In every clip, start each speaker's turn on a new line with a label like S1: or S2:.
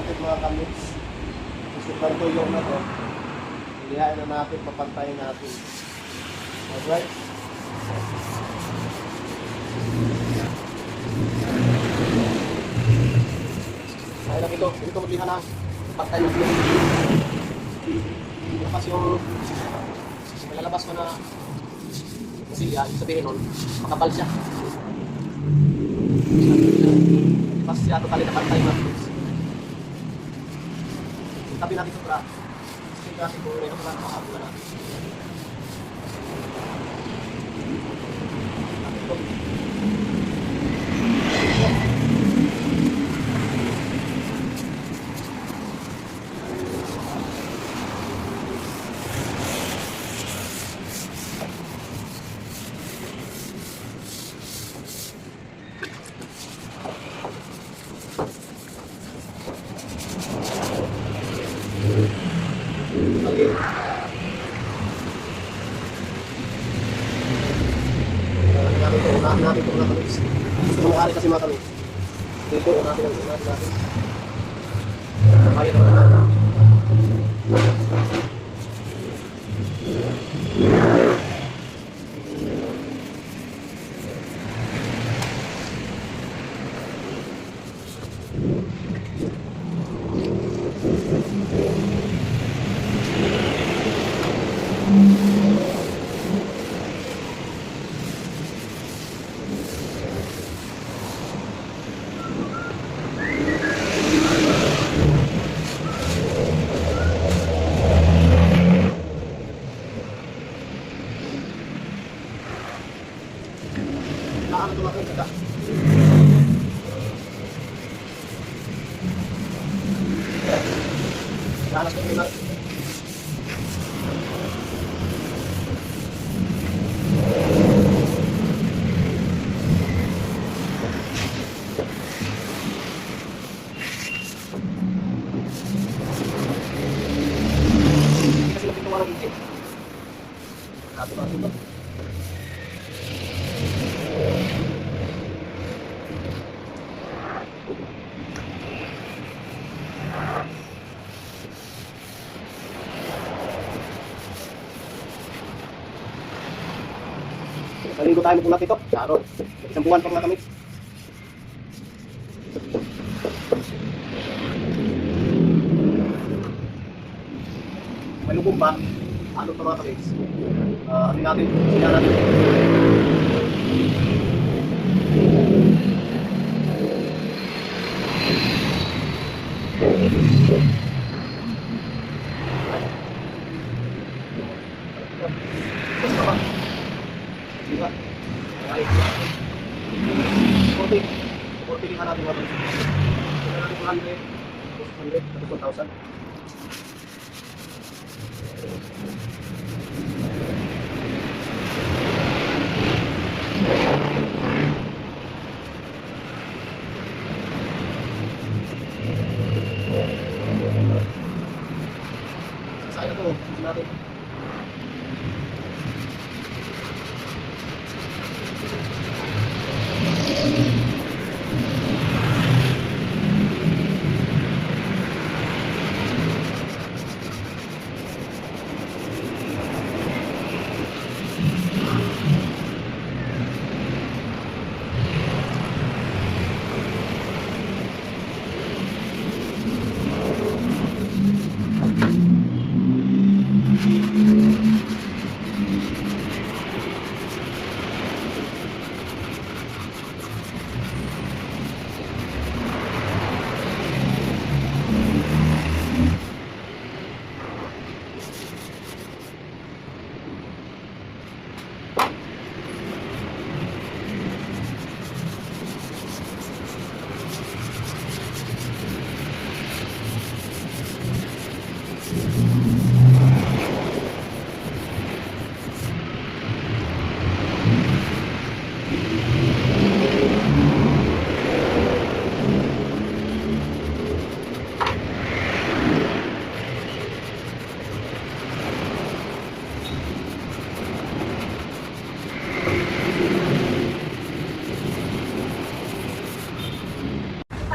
S1: natin mga kamix. Super tuyo na to. Ilihain na natin, papantayin natin. Alright? Kaya lang ito, ito magliha na. Pantay mo dito. Tapos yung malalabas ko na silya, ibig sabihin nun, makapal siya. Tapos siya totally na pantay na. Tabi natin ito para sige kasi kung meron ka na makakula natin. Okay. Unahin natin ito, mga kamis. Gusto mo kasi mga kamis. Dito, unahin natin, unahin natin. Kaya natin. Naan Lahat Palinggo tayo magpulat ito. Klaro. Isang buwan pang nakamit. May lubog ba? Ano pa mga kamit? Ah, ano natin? Siya natin. 100 to 2,000.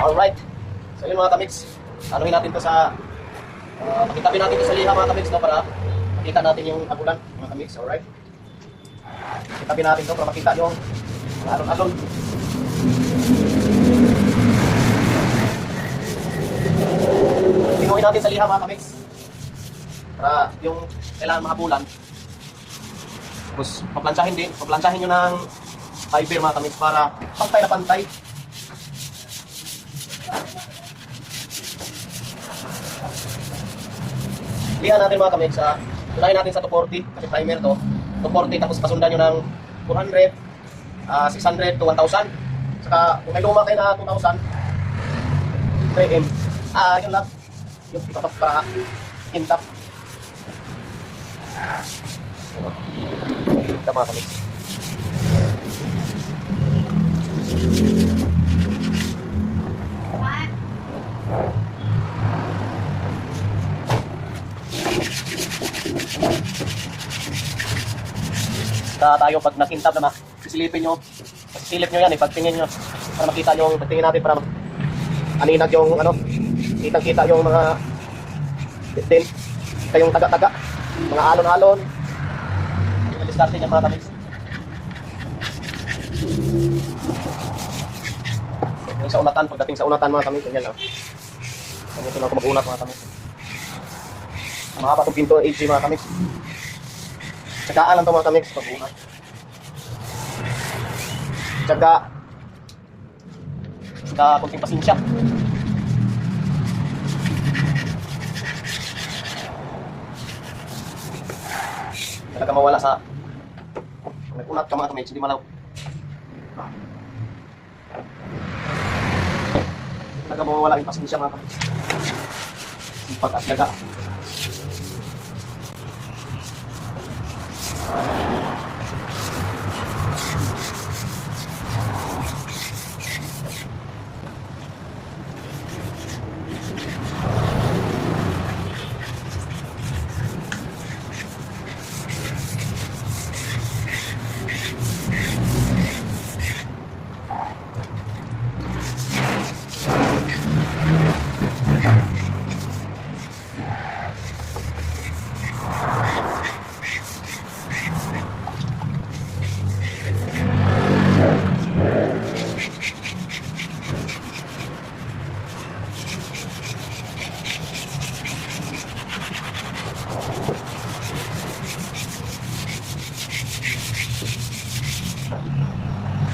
S1: Alright. So yun mga kamix. anuhin natin to sa, uh, pakitabi natin to sa liha mga kamigs, no, para makita natin yung abulan, mga kamigs, alright? Pakitabi natin to para makita yung mga alon-alon. Tinuhin natin sa liha mga kamigs. Para yung kailangan mahabulan. Tapos paplansyahin din, paplansyahin nyo ng fiber mga kamigs para pantay na pantay. Lihan natin mga kamigs sa unahin natin sa 240 kasi primer to. 240 tapos pasundan nyo ng 400, ah, 600 to 1,000. Saka kung may luma kayo na 2,000, 3M. Ah, yun lang. Yung ipapap para intap. Ito mga kamigs. Sa tayo pag nakintab na ma, sisilipin nyo, sisilip nyo yan eh, pagtingin nyo, para makita yung, pagtingin natin para aninag yung ano, kitang kita yung mga din, yung taga-taga, mga alon-alon, yung diskarte niya mga kamis. Yung sa unatan, pagdating sa unatan mga kamis, ganyan lang. Kami ito lang ako mag-unat mga kamis. Patong pinto ng AG mga kamis. Tsagaan lang ito mga kamiks pag unat. Tsaga. Tsaga kunting pasensya. Talaga mawala sa nag-unat ka mga kamiks, hindi malaw. Talaga mawala yung pasensya mga kamiks. Sipag at daga.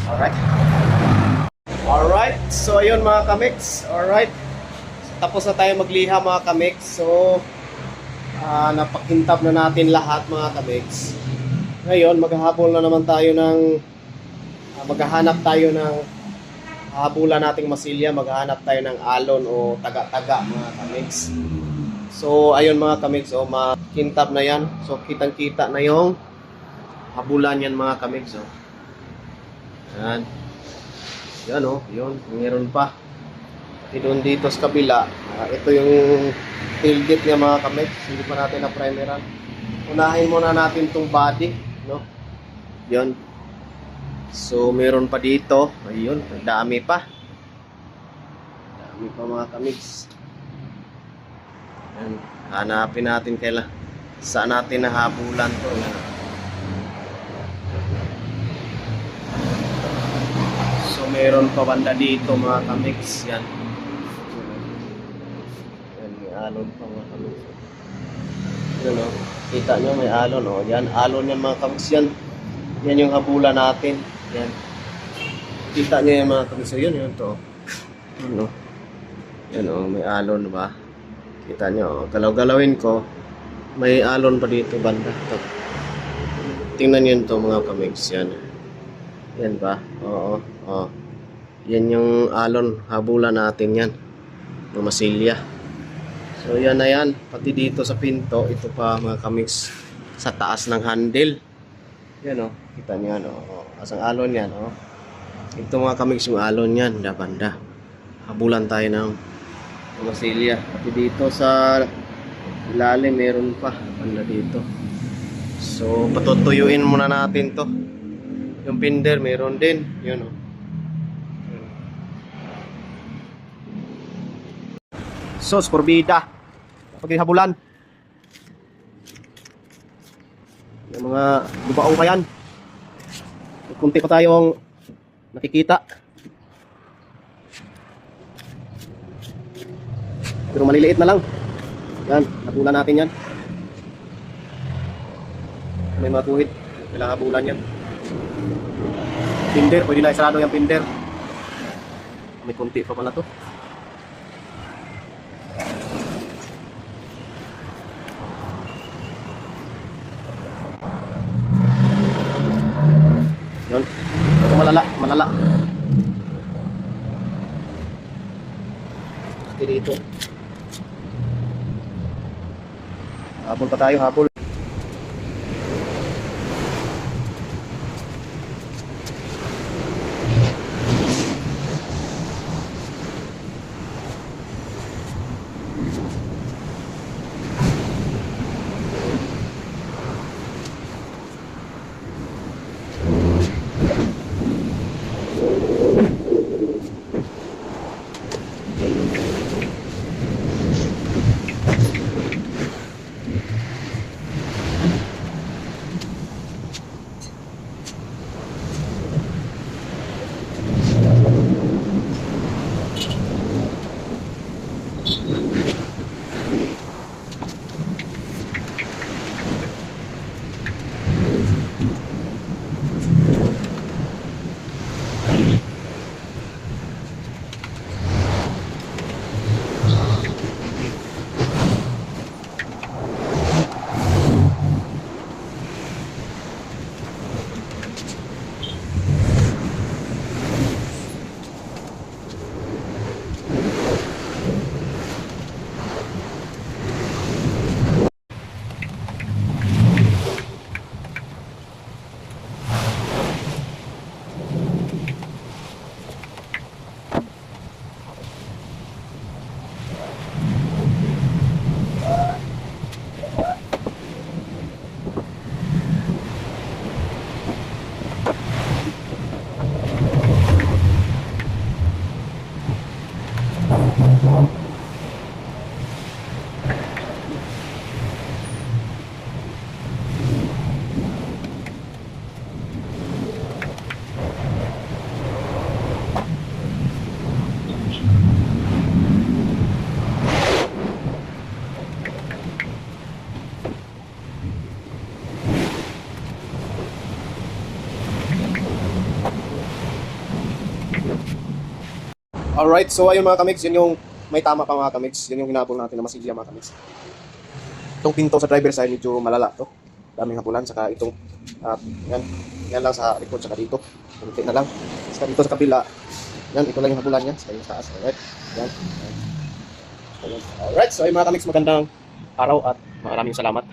S1: Alright. Alright. So, ayun mga kamix. Alright. Tapos na tayo magliha mga kamix. So, ah napakintab na natin lahat mga kamix. Ngayon, maghahabol na naman tayo ng ah, maghahanap tayo ng habulan nating masilya, maghahanap tayo ng alon o taga-taga mga kamix. So, ayun mga kamix, oh, makintab na yan. So, kitang-kita na yung habulan yan mga kamix, oh. Yan. Yan oh, yun. Meron pa. Pati doon dito sa kabila, ah, ito yung tailgate niya mga kamit. Hindi pa natin na primeran. Unahin muna natin tong body, no? Yun. So, meron pa dito. Ayun, dami pa. Dami pa mga kamigs. Yan. Hanapin natin kailan. Saan natin nahabulan to. Yan. Meron pa banda dito mga kamix yan. Yan may alon pa mga kamix. Yan o. Kita nyo may alon o. Yan alon yan mga kamix yan. Yan yung habula natin. Yan. Kita nyo yan mga kamix. So, yun to. Yan o. Yan o. May alon ba? Kita nyo. o. Galaw-galawin ko. May alon pa dito banda. Ito. Tingnan nyo to mga kamix. Yan. Yan ba? Oo. Oo. Yan yung alon. Habula natin yan. Ng masilya. So yan na yan. Pati dito sa pinto. Ito pa mga kamix. Sa taas ng handle. Yan o. Kita niyo yan o. Asang alon yan o. Ito mga kamix yung alon yan. Da banda. Habulan tayo ng ng masilya. Pati dito sa ilalim meron pa. Banda dito. So patutuyuin muna natin to. Yung pinder, meron din. Yun, oh. Sus, porbida. Pag habulan. Yung mga lubao pa yan. May Kunti pa tayong nakikita. Pero maliliit na lang. Yan, habulan natin yan. May mga tuhid. Kailangan habulan yan. Pinder, pwede na isarado yung pinder. May kunti pa pala to. Yun. Ito malala, malala. Ito dito. Habol pa tayo, habol. Alright, so ayun mga kamigs, yun yung may tama pa mga kamigs. Yun yung hinabol natin na masigla mga kamigs. Itong pinto sa driver side medyo malala to. Daming habulan, saka itong, at yan, yan lang sa likod, saka dito. Kunti na lang. Saka dito sa kabila, yan, ito lang yung habulan niya. Saka yung taas, alright. Yan. yan. Alright, so ayun mga kamigs, magandang araw at maraming salamat.